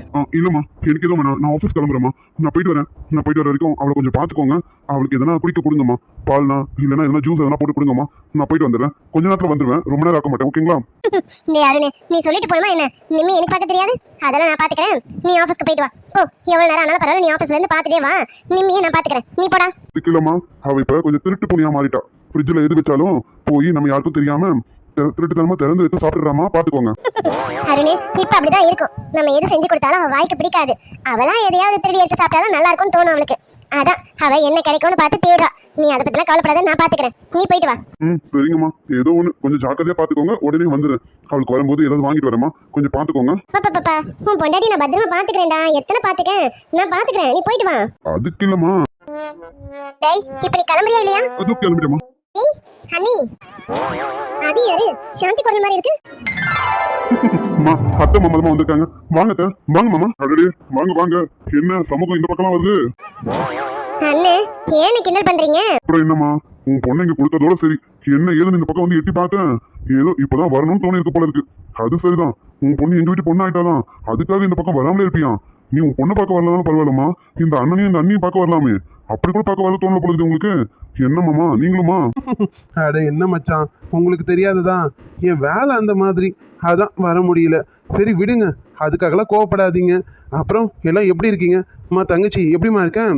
இல்லைம்மா. எனக்கு எதுவும் வேணாம். நான் ஆஃபீஸ் கிளம்புறேம்மா. நான் போயிட்டு வரேன். நான் போயிட்டு வர வரைக்கும் அவளை கொஞ்சம் பார்த்துக்கோங்க. அவளுக்கு எதனா குடிக்க கொடுங்கம்மா. பால்னா இல்லைன்னா எதனா ஜூஸ் எதனா போட்டு கொடுங்கம்மா. நான் போயிட்டு வந்துடுறேன். கொஞ்ச நேரத்தில் வந்துடுவேன் ரொம்ப நேரம் ஆக்க மாட்டேன். ஓகேங்களா? டேய் அருண் நீ சொல்லிட்டு போணுமா என்ன? நிம்மி எனக்கு பார்க்க தெரியாது? அதெல்லாம் நான் பாத்துக்கிறேன் நீ ஆபீஸ்க்கு போயிட்டு வா. ஓ எவ்வளவு நேரம் ஆனாலும் பரவாயில்ல நீ ஆபீஸ்ல இருந்து பாத்துட்டே வா. நிம்மியை நான் பாத்துக்கிறேன் நீ போடா. இல்லம்மா. அவள் இப்போ கொஞ்சம் திருட்டு புனியா மாறிட்டா. ஃப்ரிட்ஜில் எது வச்சாலும் போய் நம்ம யாருக்கும் தெரியாம திரு- திருட்டுத்தனமா திறந்து வச்சு சாப்பிடுறாமா? பார்த்துக்கோங்க அருண் இப்ப அப்படிதான் இருக்கும். நம்ம எது செஞ்சு கொடுத்தாலும் அவ வாய்க்கு பிடிக்காது. அவளா எதையாவது திருடி எடுத்து சாப்பிட்டாலும் நல்லா இருக்கும்னு தோணும் அவளுக்கு. அதான் அவ என்ன கிடைக்கும்னு பார்த்து தேடுறா. நீ அதை பத்திலாம் கவலைப்படாத நான் பாத்துக்கிறேன். நீ போயிட்டு வா. ம் சரிங்கம்மா. ஏதோ ஒன்று கொஞ்சம் ஜாக்கிரதையாக பார்த்துக்கோங்க உடனே வந்துடு அவளுக்கு வரும்போது ஏதாவது வாங்கிட்டு வரேம்மா. கொஞ்சம் பார்த்துக்கோங்க பாப்பா பாப்பா உன் பொண்டாட்டி நான் பத்திரமா பாத்துக்கிறேன்டா. எத்தனை பாத்துக்க நான் பாத்துக்கிறேன். நீ போயிட்டு வா. அதுக்கு இல்லைம்மா. டேய் இப்ப நீ கிளம்புறியா இல்லையா? அது கிளம்பிட்டேம்மா. நீ ஹனி. அது யாரு சாந்தி குரல் மாதிரி இருக்கு. அம்மா அத்தை மாமா தான் வந்திருக்காங்க. வாங்க அத்தை. வாங்க மாமா. அடடே வாங்க வாங்க. என்ன சமூகம் இந்த பக்கம்லாம் வருது? அண்ணே ஏன்னு கிண்டல் பண்றீங்க? அப்புறம் என்னம்மா உன் பொண்ணு இங்க கொடுத்ததோட சரி. என்ன ஏதுன்னு இந்த பக்கம் வந்து எட்டி பார்த்தேன். ஏதோ இப்பதான் வரணும்னு தோணி இருக்கு போல இருக்கு. அது சரிதான். உன் பொண்ணு எங்க வீட்டு பொண்ணு ஆயிட்டாதான் அதுக்காக இந்த பக்கம் வராமலே இருப்பியா நீ உன் பொண்ணை பார்க்க வரலாம் பரவாயில்லம்மா. இந்த அண்ணனையும் இந்த அண்ணியும் பார்க்க வரலாமே. அப்படி கூட பார்க்க வரல தோணல இருக்கு உங்களுக்கு. என்னம்மாமா நீங்களுமா? அட என்ன மச்சான் உங்களுக்கு தெரியாததான் என் வேலை அந்த மாதிரி. அதான் வர முடியல. சரி விடுங்க. அதுக்காகலாம் கோவப்படாதீங்க. அப்புறம் எல்லாம் எப்படி இருக்கீங்க? அம்மா தங்கச்சி எப்படிம்மா இருக்கேன்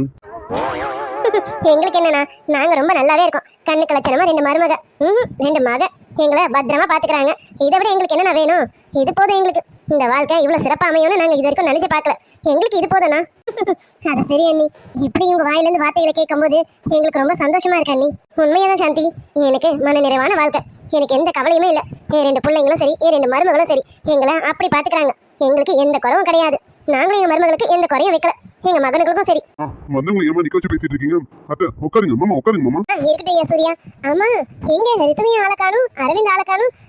எங்களுக்கு என்னன்னா நாங்க ரொம்ப நல்லாவே இருக்கோம். கண்ணு கலச்சனமா ரெண்டு மருமக. ம் ரெண்டு மக. எங்களை பத்திரமா பாத்துக்கிறாங்க. இதை விட எங்களுக்கு என்னென்ன வேணும்? இது போதும் எங்களுக்கு. இந்த வாழ்க்கை இவ்வளவு சிறப்பா அமையும்னு நாங்க இது வரைக்கும் நினைச்சு பார்க்கல. எங்களுக்கு இது போதும்னா அது சரி அண்ணி. இப்படி உங்க வாயில இருந்து வார்த்தைகளை கேட்கும்போது எங்களுக்கு ரொம்ப சந்தோஷமா இருக்கு அண்ணி. உண்மையாதான் சாந்தி. எனக்கு மன நிறைவான வாழ்க்கை. எனக்கு எந்த கவலையுமே இல்லை. என் ரெண்டு பிள்ளைங்களும் சரி என் ரெண்டு மருமகளும் சரி. எங்களை அப்படி பாத்துக்கிறாங்க எங்களுக்கு எந்த குறவும் கிடையாது. நாங்களும் எங்க மருமகளுக்கு எந்த குறையும் வைக்கல. எங்க மகனுங்களுக்கும் சரி. வந்தவங்க ஏமா நிக்க வச்சு பேசிட்டு இருக்கீங்க? அத்தை உட்காருங்க. மாமா உட்காருங்க மாமா. இருக்கட்டும் சூர்யா. ஆமா எங்க ரித்துவையும் ஆளை காணும் அரவிந்த் ஆளை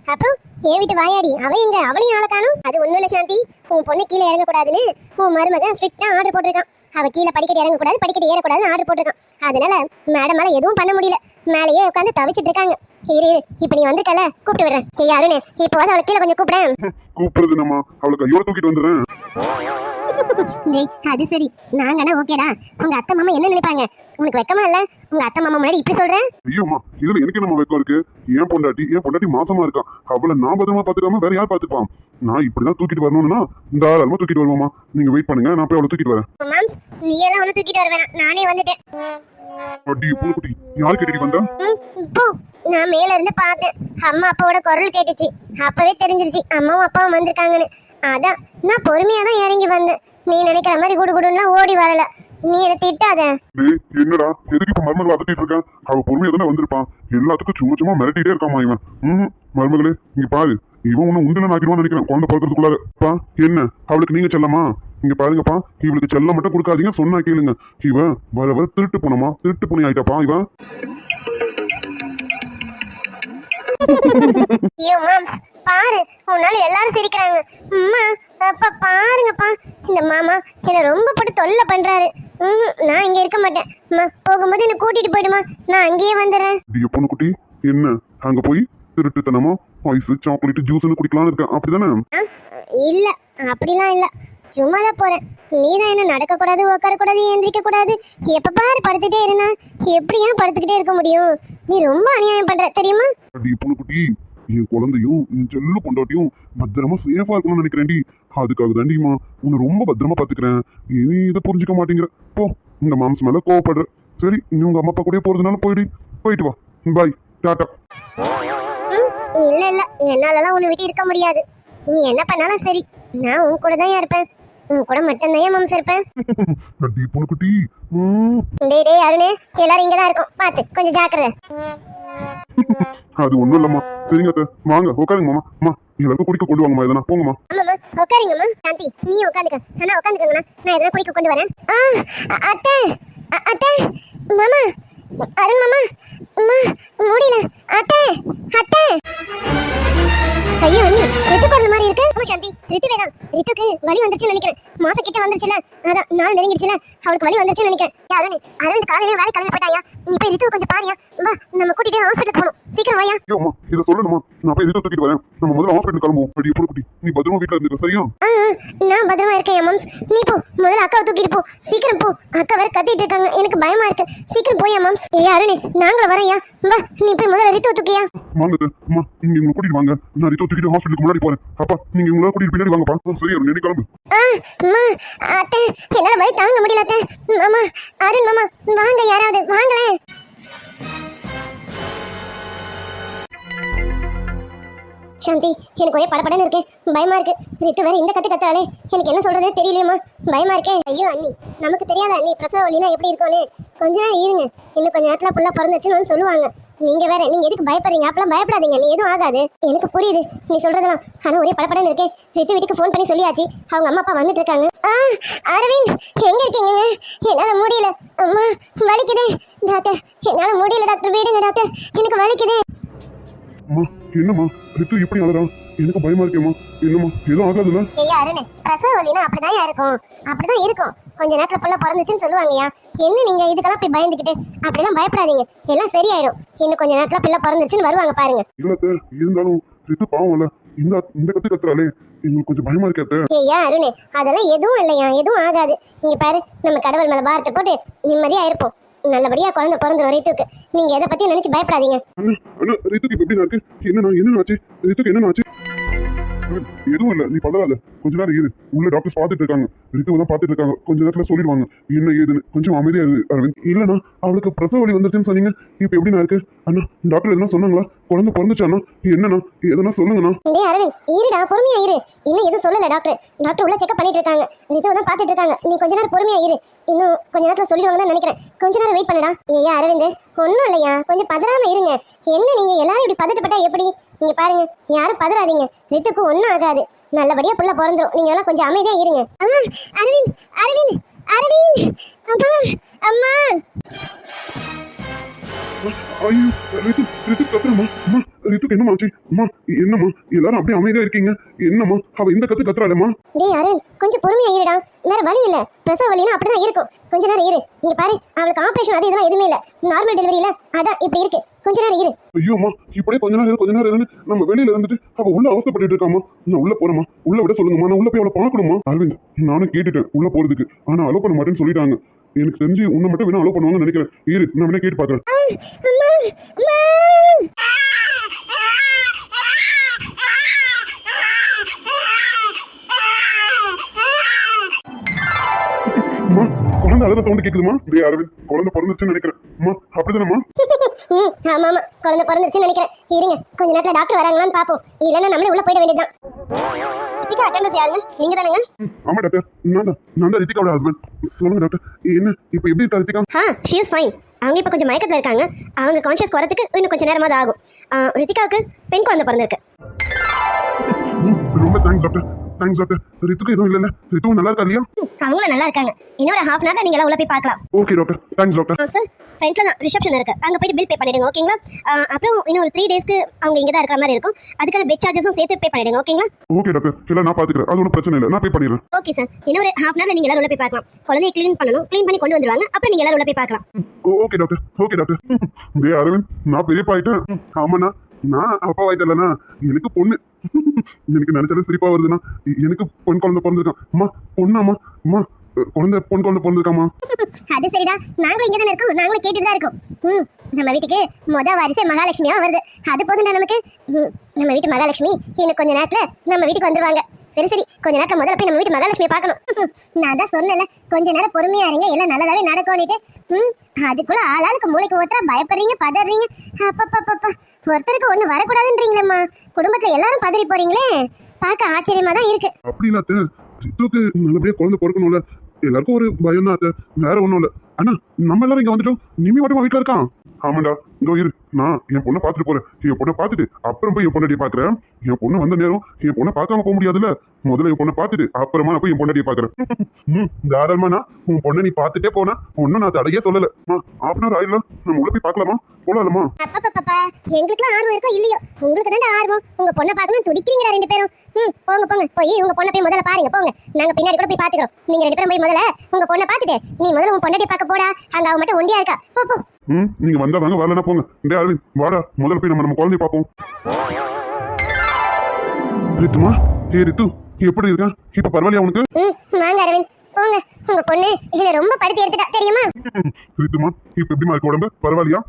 அப்புறம் என் வாயாடி. அவ எங்க? அவளையும் ஆளை காணும். அது ஒண்ணும் இல்ல சாந்தி. உன் பொண்ணு கீழே இறங்கக்கூடாதுன்னு உன் மருமகன் ஸ்ட்ரிக்டா ஆர்டர் போட்டிருக்கான். அவ கீழே படிக்கட்டு இறங்கக்கூடாது படிக்கட்டு ஏறக்கூடாதுன்னு ஆர்டர் போட்டிருக்கான். அதனால மேடமால எதுவும் பண்ண முடியல. மேலேயே உட்காந்து தவிச்சிட்டு இருக்காங்க. இரு இப்ப நீ வந்திருக்கல கூப்பிட்டு விடுறேன். ஏய் அருணே இப்போ அவளை கீழே கொஞ்சம் கூப்பிடுறேன். கூப்பிடுறது நம்ம அவளை கையோட தூக்கிட்டு வந்துடுறேன். அது சரி. நாங்கன்னா ஓகேடா உங்க அத்தை மாமா என்ன நினைப்பாங்க? உனக்கு வெக்கமா இல்ல? உங்க அத்தை மாமா முன்னாடி இப்படி சொல்றேன் ஐயோம்மா இதுல எனக்கு நம்ம வெக்கம் இருக்கு? ஏன் பொண்டாட்டி ஏன் பொண்டாட்டி மாசமா இருக்கா. அவளை நான் பத்திரமா பாத்துக்காம வேற யார் பாத்துப்பான் நான் இப்படிதான் தூக்கிட்டு வரணும்னா தாராளமா தூக்கிட்டு வருவோமா நீங்க வெயிட் பண்ணுங்க நான் போய் அவளை தூக்கிட்டு வரேன். மேம் நீ எல்லாம் ஒண்ணு தூக்கிட்டு வர வேணாம். நானே வந்துட்டேன். அடி பூக்குட்டி யார் கேட்டுட்டு வந்தா? நான் மேல இருந்து பார்த்தேன். அம்மா அப்பாவோட குரல் கேட்டுச்சு. அப்பவே தெரிஞ்சிருச்சு. அம்மாவும் அப்பாவும் வந்திருக்காங்கன்னு. அதான் நான் பொறுமையா தான் இறங்கி வந்தேன் நீ நினைக்கிற மாதிரி குடு குடுலாம் ஓடி வரல. நீ என்ன திட்டாத. டேய் என்னடா எதுக்கு இப்ப மருமகளை அதட்டிட்டு இருக்கான் அவ பொறுமையா தானே வந்திருப்பான் எல்லாத்துக்கும் சும்மா சும்மா மிரட்டிட்டே இருக்காமா இவன். ம் மருமகளே இங்க பாரு. இவன் ஒண்ணு உண்டன ஆக்கிடுவான்னு நினைக்கிறேன். குழந்தை பிறக்கிறதுக்குள்ளார பா என்ன? அவளுக்கு நீங்க செல்லமா? இங்க பாருங்கப்பா. இவளுக்கு செல்லம் மட்டும் கொடுக்காதீங்க சொன்னா கேளுங்க. இவன் வர வர திருட்டு போனமா திருட்டு புனி ஆயிட்டாப்பா இவன். பாரு. உன்னால எல்லாரும் சிரிக்கிறாங்க. அம்மா அப்பா பாருங்கப்பா. இந்த மாமா என்ன ரொம்ப போட்டு தொல்லை பண்றாரு. நான் இங்க இருக்க மாட்டேன். அம்மா போகும்போது என்ன கூட்டிட்டு போயிடுமா. நான் அங்கேயே வந்துடுறேன். டிய பொண்ணு குட்டி? என்ன? அங்க போய் திருட்டுத்தனமா ஐஸ் சாக்லேட் ஜூஸ்னு குடிக்கலாம்னு இருக்கேன் அப்படிதானே? இல்ல அப்படிலாம் இல்ல. சும்மா தான் போறேன். நீ தான் என்ன நடக்க கூடாது உட்கார கூடாது எந்திரிக்க கூடாது எப்ப பாரு படுத்துட்டே இருந்தா எப்படி ஏன் படுத்துக்கிட்டே இருக்க முடியும்? நீ ரொம்ப அநியாயம் பண்ற தெரியுமா? என் குழந்தையும் என் செல்லு பொண்டாட்டியும் பத்திரமா சேஃபா இருக்கணும்னு நினைக்கிறேன்டி. அதுக்காக தாண்டிமா உன்னை ரொம்ப பத்திரமா பாத்துக்கிறேன். நீ இதை புரிஞ்சுக்க மாட்டேங்கிற. போ இந்த மாம்ஸ் மேல கோவப்படுற. சரி நீ உங்க அம்மா அப்பா கூட போறதுனால போயிடு. போயிட்டு வா. பாய் டாட்டா ம், இல்ல இல்ல. என்னாலலாம் உன்னை விட்டு இருக்க முடியாது. நீ என்ன பண்ணாலும் சரி. நான் உன் கூட தான் இருப்பேன். உன் கூட மட்டும்தான் ஏன் மாம்ஸ் இருப்பேன் பொண்ணுக்குட்டி ம், டேய் டேய் அருணே எல்லாரும் இங்க தான் இருக்கும். பாத்து கொஞ்சம் ஜாக்கிரதை. அது ஒண்ணும் இல்லம்மா. சரிங்க அத்தை. வாங்க உட்காருங்க மாமா. அம்மா எல்லாருக்கும் குடிக்க கொண்டு வாங்கம்மா. எதனா போங்கம்மா. ஆமாம்மா உட்காருங்கம்மா சாந்தி நீ உட்காந்துக்க. அண்ணா உட்காந்துக்கங்கண்ணா. நான் எதனா குடிக்க கொண்டு வரேன். ஆ அத்தை அத்தை மாமா அருண் மாமா அம்மா முடியல அத்தை அத்தை. ஐயோ அண்ணி ரித்து குரல் மாதிரி இருக்கு. ஆமா சாந்தி ரித்துவே தான் ரித்துக்கு வலி வந்துருச்சுன்னு நினைக்கிறேன். மாச கிட்ட வந்துருச்சுல அதான் நாள் நெருங்கிடுச்சுல அவளுக்கு வலி வந்துருச்சுன்னு நினைக்கிறேன். யா அருண் அரவிந்த் காலையில வேலை கிளம்பி போயிட்டாயா நீ போய் ரித்துவை கொஞ்சம் பாரியா வா நம்ம கூட்டிட்டு ஹாஸ்பிட்டலுக்கு போகணும். சீக்கிரம் வாயா ஐயோம்மா இதை சொல்லணுமா? நான் போய் எதிர்த்து தூக்கிட்டு வரேன். நம்ம முதல்ல ஹாஸ்பிட்டல் கிளம்புவோம். எப்படி குட்டி. நீ பத்திரமா வீட்டில் இருந்துக்க சரியா? நான் பத்திரமா இருக்கேன் மம்ஸ். நீ போ. முதல்ல அக்காவை தூக்கிட்டு போ. சீக்கிரம் போ. அக்கா வேற கத்திட்டு இருக்காங்க. எனக்கு பயமா இருக்கு. சீக்கிரம் போயா மம்ஸ். ஏய் அருணே நாங்களும் வரையா வா நீ போய் முதல்ல ரித்துவ தூக்கியா? வாங்க அம்மா நீங்க இவங்களை கூட்டிட்டு வாங்க. நான் ரித்தோ தூக்கிட்டு ஹாஸ்பிட்டலுக்கு முன்னாடி போறேன். அப்பா நீங்க இவங்கள கூட்டிட்டு பின்னாடி வாங்கப்பா. ஆ, சரி அருண் கிளம்பு. அத்தை என்னால வலி தாங்க முடியல அத்தை. மாமா அருண் மாமா வாங்க யாராவது வாங்களேன் சாந்தி எனக்கு ஒரே படபடன்னு இருக்கு. பயமா இருக்கு. ரித்து வேற இந்த கத்து கத்தாலே எனக்கு என்ன சொல்றதே தெரியலையம்மா. பயமா இருக்கே. ஐயோ அண்ணி நமக்கு தெரியாத அண்ணி. பிரசவ வலினா எப்படி இருக்கும்னு. கொஞ்ச நேரம் இருங்க. இன்னும் கொஞ்ச நேரத்துல புள்ள பிறந்துச்சுன்னு வந்து சொல்லுவாங்க. நீங்க வேற நீங்க எதுக்கு பயப்படுறீங்க? அப்பலாம் பயப்படாதீங்க. நீ எதுவும் ஆகாது. எனக்கு புரியுது. நீ சொல்றதெல்லாம். ஆனா ஒரே படபடன்னு இருக்கே. ரித்து வீட்டுக்கு ஃபோன் பண்ணி சொல்லியாச்சு. அவங்க அம்மா அப்பா வந்துட்டு இருக்காங்க. அரவிந்த் எங்க இருக்கீங்க என்னால முடியல. அம்மா வலிக்குதே. டாக்டர் என்னால முடியல டாக்டர். வீடுங்க டாக்டர். எனக்கு வலிக்குதே. என்னம்மா? ரித்து எப்படி அழறான் எனக்கு பயமா இருக்கேம்மா. என்னம்மா? எதுவும் ஆகாதுல்ல? ஐயா அருணே பிரசவ வலினா அப்படிதான் இருக்கும். அப்படிதான் இருக்கும். கொஞ்ச நேரத்துல புள்ள பிறந்துச்சுன்னு சொல்லுவாங்கய்யா. என்ன நீங்க இதுக்கெல்லாம் போய் பயந்துக்கிட்டு? அப்படிலாம் பயப்படாதீங்க. எல்லாம் சரியாயிடும். இன்னும் கொஞ்ச நேரத்துல பிள்ளை பிறந்துச்சுன்னு வருவாங்க பாருங்க. இல்ல அத்தை, இருந்தாலும் ரித்து பாவம்ல இந்த இந்த கத்து கத்துறாளே. எங்களுக்கு கொஞ்சம் பயமா இருக்கே. ஐயா அருணே அதெல்லாம் எதுவும் இல்லையா எதுவும் ஆகாது. இங்க பாரு நம்ம கடவுள் மேல பாரத்தை போட்டு நிம்மதியா இருப்போம். நல்லபடியா குழந்தை பிறந்துரும் ரித்துக்கு. நீங்க எதை பத்தி நினைச்சு பயப்படாதீங்க. அண்ணா ரித்துக்கு எப்படி என்னண்ணா என்ன ஆச்சு? ரித்துக்கு என்ன ஆச்சு? எதுவும் இல்லை. நீ பதறாத கொஞ்ச நேரம் இரு. உள்ள டாக்டர்ஸ் பார்த்துட்டு இருக்காங்க. ரித்துவை தான் பார்த்துட்டு இருக்காங்க. கொஞ்ச நேரத்தில் சொல்லிடுவாங்க. என்ன ஏதுன்னு. கொஞ்சம் அமைதியாக இரு அரவிந்த். இல்லண்ணா அவளுக்கு பிரசவ வழி வந்துருச்சுன்னு சொன்னீங்க. இப்ப எப்படிண்ணா இருக்கு அண்ணா டாக்டர் எதுனா சொன்னாங்களா? குழந்தை பிறந்துச்சாண்ணா? என்னண்ணா? எதனா சொல்லுங்கண்ணா? டேய் அரவிந்த் இருடா பொறுமையா இரு. இன்னும் எதுவும் சொல்லல டாக்டர் டாக்டர் உள்ள செக்அப் பண்ணிட்டு இருக்காங்க. ரித்துவை தான் பார்த்துட்டு இருக்காங்க. நீ கொஞ்ச நேரம் பொறுமையா இரு. இன்னும் கொஞ்ச நேரத்துல சொல்லிடுவாங்கன்னு நினைக்கிறேன். கொஞ்ச நேரம் வெயிட் பண்ணுடா. ஐயா அரவிந்த் ஒன்றும் இல்லையா? கொஞ்சம் பதறாம இருங்க. என்ன நீங்க எல்லாரும் இப்படி பதட்டப்பட்டா எப்படி? நீங்க பாருங்க. யாரும் பதறாதீங்க. ரித்துக்கு ஒன்றும் ஆகாது. நல்லபடியா புள்ள பிறந்துரும். நீங்க எல்லாம் கொஞ்சம் அமைதியா இருங்க. ஆ, அரவிந்த் அரவிந்த் அரவிந்த் அம்மா அம்மா. ஐயோ ரித்து ரித்து கத்துறமா அம்மா ரித்துக்கு என்னம்மா ஆச்சு? அம்மா என்னம்மா எல்லாரும் அப்படியே அமைதியா இருக்கீங்க. என்னம்மா அவ இந்த கத்து கத்துறாளேம்மா? டேய் அருண் கொஞ்சம் பொறுமையா இருடா வேற வழி இல்ல. பிரசவ வலினா அப்படிதான் இருக்கும். கொஞ்ச நேரம் இரு. இங்க பாரு அவளுக்கு ஆபரேஷன் அது இதெல்லாம் எதுவுமே இல்ல. நார்மல் டெலிவரி இல்ல அதான் இப்படி இருக்கு. கொஞ்ச நேரம் இரு. ஐயோம்மா இப்படியே கொஞ்ச நேரம் கொஞ்ச நேரம் இருந்து நம்ம வெளியில இருந்துட்டு அவ உள்ள அவசரப்பட்டு இருக்காமா நான் உள்ள போறேம்மா. உள்ள விட சொல்லுங்கம்மா. நான் உள்ள போய் அவளை பார்க்கணுமா அரவிந்த் நானும் கேட்டுட்டேன். உள்ள போறதுக்கு. ஆனா அலோ பண்ண மாட்டேன்னு சொல்லிட்டாங்க. எனக்கு தெரிஞ்சு உன்னை மட்டும் வேணா அலோ பண்ணுவாங்கன்னு நினைக்கிறேன். இரு நான் வேணா கேட்டு பாக்குறேன் குழந்தை அழுத சவுண்ட் கேக்குதுமா அரவிந்த் குழந்தை பிறந்துச்சுன்னு நினைக்கிறேன். அம்மா அப்படிதானம்மா? ஆமா ஆமா குழந்தை நினைக்கிறேன். இருங்க கொஞ்ச நேரத்துல டாக்டர் வராங்களான்னு பாப்போம் இல்லைன்னா நம்மளே உள்ள போயிட வேண்டியதுதான். ரித்திகா அட்டண்டன்ஸ் யாருங்க? நீங்க தானேங்க? ம், ஆமா டாக்டர் நான் தான். நான் தான் ரித்திகாவோட ஹஸ்பண்ட் சொல்லுங்க டாக்டர் என்ன? இப்போ எப்படி இருக்கா Rithika? Ah she is fine அவங்க இப்போ கொஞ்சம் மயக்கத்தில் இருக்காங்க. அவங்க கான்ஷியஸ் வரதுக்கு இன்னும் கொஞ்சம் நேரமாவது ஆகும். ரித்திகாவுக்கு பெண் குழந்தை பிறந்திருக்கு. ரொம்ப தேங்க்ஸ் டாக்டர் தேங்க்ஸ் டாக்டர் ரித்துக்கு எதுவும் இல்லைல்ல. ரித்துவும் நல்லா இருக்கா இல்லையா? அவங்களும் நல்லா இருக்காங்க. இன்னொரு ஹாஃப் அன் ஹவர் நீங்க எல்லாம் உள்ள போய் பார்க்கலாம். Okay doctor thanks doctor sir ஃப்ரெண்ட்ல தான் ரிசப்ஷன் இருக்கு. அங்க போயிட்டு பில் பே பண்ணிடுங்க ஓகேங்களா அப்புறம் இன்னும் ஒரு த்ரீ டேஸ்க்கு அவங்க இங்க தான் இருக்கிற மாதிரி இருக்கும். அதுக்கான பெட் சார்ஜஸும் சேர்த்து பே பண்ணிடுங்க ஓகேங்களா ஓகே டாக்டர் எல்லாம் நான் பாத்துக்கிறேன் அது ஒன்றும் பிரச்சனை இல்லை. நான் பே பண்ணிடுறேன். ஓகே சார் இன்னொரு ஹாஃப் அன் ஹவர் நீங்க எல்லாரும் உள்ள போய் பார்க்கலாம். குழந்தைய க்ளீன் பண்ணணும். க்ளீன் பண்ணி கொண்டு வந்துருவாங்க. அப்புறம் நீங்க எல்லாரும் உள்ள போய் பார்க்கலாம். ஓகே டாக்டர் ஓகே டாக்டர் டே அரவிந்த் நான் பெரியப்பா ஆயிட்டேன். ம், ஆமாண்ணா. நான் அப்பா ஆயிட்டலண்ணா எனக்கு பொண்ணு. எனக்கு நினைச்சாலே சிரிப்பா வருதுன்னா எனக்கு பொன் குழந்தை பிறந்திருக்கான். அம்மா பொண்ணாமா அம்மா குழந்தை பொன் குழந்தை பிறந்திருக்காமா அது சரிடா. நாங்களும் இங்க தானே இருக்கோம். நாங்களும் கேட்டுட்டு தான் இருக்கோம். ம் நம்ம வீட்டுக்கு மொத வாரிசு மகாலட்சுமியா வருது. அது போதும்டா நமக்கு. நம்ம வீட்டு மகாலட்சுமி இன்னும் கொஞ்ச நேரத்துல நம்ம வீட்டுக்கு வந்துருவாங்க. சரி சரி. கொஞ்ச நேரத்துல முதல்ல போய் நம்ம வீட்டு மகாலட்சுமியை பார்க்கணும். நான் தான் சொன்னேன்ல கொஞ்ச நேரம் பொறுமையா இருங்க எல்லாம் நல்லதாவே நடக்கும்னுட்டு. ம் அதுக்குள்ள ஆளாளுக்கு மூளைக்கு ஒருத்தர பயப்படுறீங்க பதறீங்க. அப்பப்பப்பப்பா ஒருத்தருக்கு ஒண்ணு வரக்கூடாதுன்றீங்களேம்மா. குடும்பத்துல எல்லாரும் பதறி போறீங்களே. பார்க்க ஆச்சரியமா தான் இருக்கு. அப்படி சித்துக்கு நல்லபடியா குழந்தை பிறக்கணும்ல. எல்லாருக்கும் ஒரு பயம் தான் வேற ஒண்ணும் இல்ல. அண்ணா நம்ம எல்லாரும் இங்க வந்துட்டோம். நிம்மி மட்டும் வீட்டுல இருக்கான். ஆமாண்டா. இதோ இரு. நான் என் பொண்ணை பார்த்துட்டு போறேன். என் பொண்ணை பார்த்துட்டு அப்புறம் போய் என் பொண்டாட்டியை பார்க்குறேன். என் பொண்ணு வந்த நேரம் என் பொண்ணை பார்க்காம போக முடியாதுல்ல. முதல்ல என் பொண்ணை பார்த்துட்டு அப்புறமா நான் போய் என் பொண்டாட்டியை பார்க்குறேன். ம் தாராளமா நான் உன் பொண்ணை நீ பார்த்துட்டே போனா ஒன்னும் நான் தடையே சொல்லல. ஆஃப் அன் அவர் ஆயிடலாம் நம்ம உள்ள போய் பார்க்கலாமா? போலாமா எங்களுக்கு ஆர்வம் இருக்கோ இல்லையோ? உங்களுக்கு தான் ஆர்வம். உங்க பொண்ணை பார்க்கணும் துடிக்கிறீங்களா ரெண்டு பேரும்? ம் போங்க போங்க. போய் உங்க பொண்ணை போய் முதல்ல பாருங்க போங்க. நாங்க பின்னாடி கூட போய் பாத்துக்கிறோம் நீங்க ரெண்டு பேரும் போய் முதல்ல உங்க பொண்ணை பாத்துட்டு நீ முதல்ல உன் பொண்ணாட்டி பார்க்க போடா. அங்க அவ மட்டும் ஒண்டியா இருக்கா? போ போ. ம் நீங்க வந்தா வாங்க வரலனா போங்க. டே அரவிந்த் வாடா முதல்ல போய் நம்ம நம்ம குழந்தைய பார்ப்போம். ரித்துமா? ஏ ரித்து எப்படி இருக்கா? இப்ப பரவாயில்லையா உனக்கு? வாங்க அரவிந்த். போங்க. உங்க பொண்ணு என்ன ரொம்ப படுத்தி எடுத்துட்டா தெரியுமா? ரித்துமா இப்ப எப்படிமா இருக்கு உடம்பு? பரவாயில்லையா?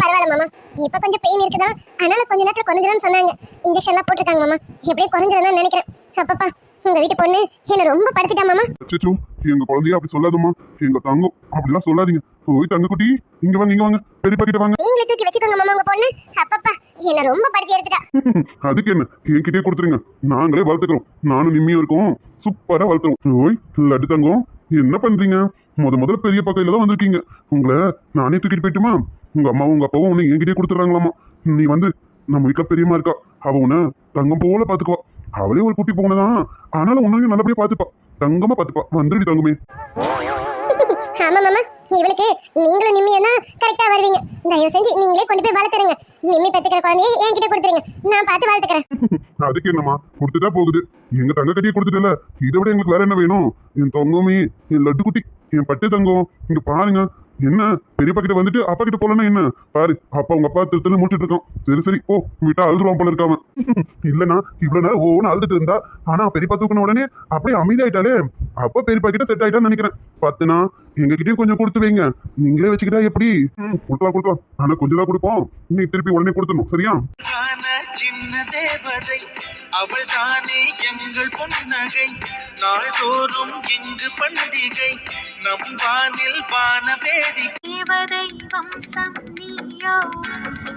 பரவாயில்ல மாமா. இப்ப கொஞ்சம் பெயின் இருக்குதா அதனால கொஞ்ச நேரத்துல குறைஞ்சிரும்னு சொன்னாங்க. இன்ஜெக்ஷன்லாம் போட்டிருக்காங்க மாமா. எப்படியும் குறைஞ்சிரும் நினைக்கிறேன். அப்பப்பா உங்க வீட்டு பொண்ணு என்ன ரொம்ப படுத்திட்டா மாமா? அச்சோ எங்க குழந்தைய அப்படி சொல்லாதம்மா. எங்க தங்கம் அப்படிலாம் சொல்லாதீங்க. போய் தங்க குட்டி இங்க வாங்க இங்க வாங்க. பெரியப்பா கிட்ட வாங்க. நீங்களே தூக்கி வச்சுக்கோங்க மாமா உங்க பொண்ணு. அப்பப்பா என்ன ரொம்ப படுத்தி எடுத்துட்டா. அதுக்கு என்ன? என்கிட்டயே கொடுத்துருங்க. நாங்களே வளர்த்துக்கிறோம். நானும் நிம்மியும் இருக்கோம். சூப்பரா வளர்த்துறோம். ஓய் லட்டு தங்கம் என்ன பண்றீங்க? முத முதல்ல பெரிய பக்கையில தான் வந்திருக்கீங்க. உங்களை நானே தூக்கிட்டு போயிட்டுமா? உங்க அம்மாவும் உங்க அப்பாவும் உன்னை என்கிட்டயே கொடுத்துறாங்களாமா நீ வந்து நம்ம வீட்டுல பெரியம்மா இருக்கா. அவ உன்னை தங்கம் போல பாத்துக்குவா. அவளே ஒரு குட்டி போனதான் ஆனாலும் உன்னையும் நல்லபடியா பாத்துப்பா தங்கமா பாத்துப்பா வந்துருடி தங்கமே. ஆமா மாமா. இவளுக்கு நீங்களும் நிம்மியும் தான் கரெக்டா வருவீங்க. தயவு செஞ்சு நீங்களே கொண்டு போய் வளர்த்துருங்க. நிம்மி பெத்துக்கிற குழந்தைய என்கிட்ட கொடுத்துருங்க. நான் பார்த்து வளர்த்துக்கிறேன். அதுக்கு என்னம்மா? கொடுத்துட்டா போகுது. எங்க தங்க கட்டியை கொடுத்துட்டல இதை விட எங்களுக்கு வேற என்ன வேணும்? என் தங்கமே என் லட்டு குட்டி என் பட்டு தங்கம். இங்க பாருங்க. என்ன? பெரியப்பா கிட்ட வந்துட்டு அப்பா கிட்ட போலன்னா என்ன? பாரு அப்பா உங்க அப்பா திருத்தல முடிச்சிட்டு இருக்கான் சரி சரி. ஓ விட்டா அழுதுருவான் போல இருக்காம இல்லனா இவ்வளவு நேரம் ஓன்னு அழுதுட்டு இருந்தா ஆனா பெரியப்பா தூக்கின உடனே அப்படியே அமைதியாயிட்டாலே அப்பா பெரியப்பா கிட்ட செட் ஆயிட்டான்னு நினைக்கிறேன். பத்துனா எங்க கிட்டயும் கொஞ்சம் கொடுத்து வைங்க. நீங்களே வச்சுக்கிட்டா எப்படி? ம், கொடுக்கலாம் கொடுக்கலாம். ஆனா கொஞ்சம் தான் கொடுப்போம். நீ திருப்பி உடனே கொடுத்துடணும். சரியா? சின்ன தேவதை அவள் தானே எங்கள் பொன்னகை. நாள்தோறும் இங்கு பண்டிகை. நம் வானில் வான வேடிக்கை தேவதை வம்சம் நீயோ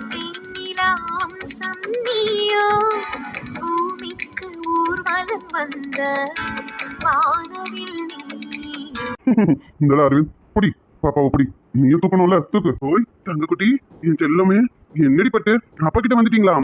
தென்னிலா அம்சம் நீயோ பூமிக்கு ஊர்வலம் வந்த வானவில் நீயோ. இந்த அரவிந்த் புடி பாப்பாவை புடி. நீயும் தூக்கணும்ல தூக்கு. ஓய் தங்க குட்டி என் செல்லமே என்னடி பட்டு? அப்பா கிட்ட வந்துட்டீங்களா?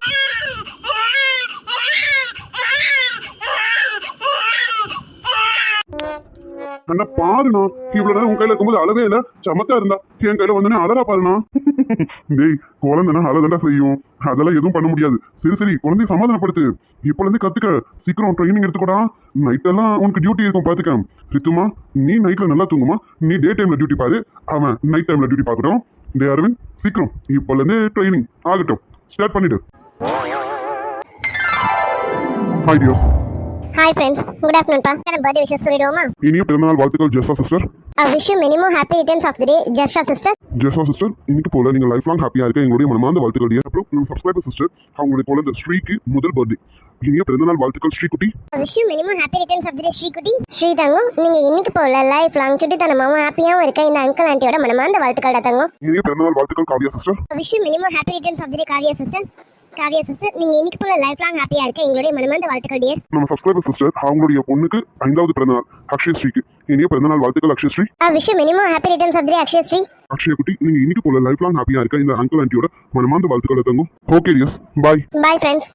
அண்ணா பாருண்ணா. இவ்வளவு நேரம் உன் கையில இருக்கும்போது அழகே இல்ல. சமத்தா இருந்தா. என் கையில வந்தோடனே அழகா பாருண்ணா. டேய் குழந்தைனா அழகா செய்யும். அதெல்லாம் எதுவும் பண்ண முடியாது. சரி சரி குழந்தைய சமாதானப்படுத்து. இப்போல இருந்து கத்துக்க. சீக்கிரம் ட்ரைனிங் எடுத்துக்கூடா. நைட் எல்லாம் உனக்கு டியூட்டி இருக்கும் பாத்துக்க. ரித்துமா நீ நைட்ல நல்லா தூங்குமா? நீ டே டைம்ல டியூட்டி பாரு. அவன் நைட் டைம்ல டியூட்டி பாக்கட்டும். டே அரவிந்த் சீக்கிரம். இப்போல இருந்து ட்ரைனிங் ஆகட்டும். ஸ்டார்ட் பண்ணிடு. Hi dears hi friends good afternoon பா பர்த்டே விஷஸ் சொல்லிடுவோமா இனிய பிறந்தநாள் வாழ்த்துக்கள் Jessa sister you many more happy returns of the day, Jasha sister. Jessa sister இன்னைக்கு போல நீங்க லைஃப் லாங் ஹாப்பியா இருக்க எங்களுடைய மனமார்ந்த வாழ்த்துக்கள். அப்புறம் நம்ம சப்ஸ்கிரைபர் சிஸ்டர் அவங்களுடைய போல இந்த ஸ்ரீக்கு முதல் பர்த்டே இனிய பிறந்தநாள் வாழ்த்துக்கள் Sreekutty you many more happy returns of the day, Sreekutty Sri தங்கம் நீங்க இன்னைக்கு போல லைஃப் லாங் சுட்டித்தனமாவும் ஹாப்பியாவும் இருக்க இந்த அங்கிள் ஆண்டியோட மனமார்ந்த வாழ்த்துக்கள் டா தங்கம் இனிய பிறந்தநாள் வாழ்த்துக்கள் Kavya sister you many more happy returns of the day, Kavya sister Kavya sister நீங்க இன்னைக்கு போல லைஃப் லாங் ஹாப்பியா இருக்க. எங்களுடைய மனமார்ந்த வாழ்த்துக்கள் டியர் நம்ம சப்ஸ்கிரைபர் சிஸ்டர் அவங்களுடைய பொண்ணுக்கு ஐந்தாவது பிறந்தநாள் அக்ஷய ஸ்ரீக்கு இனிய பிறந்தநாள் வாழ்த்துக்கள் Akshaya Sri I wish you many more happy returns of the day, Akshaya Sri Akshaya குட்டி நீங்க இன்னைக்கு போல லைஃப் லாங் ஹாப்பியா இருக்க. இந்த அங்கிள் ஆண்டியோட மனமார்ந்த வாழ்த்துக்கள் தங்கும். Okay dears bye bye friends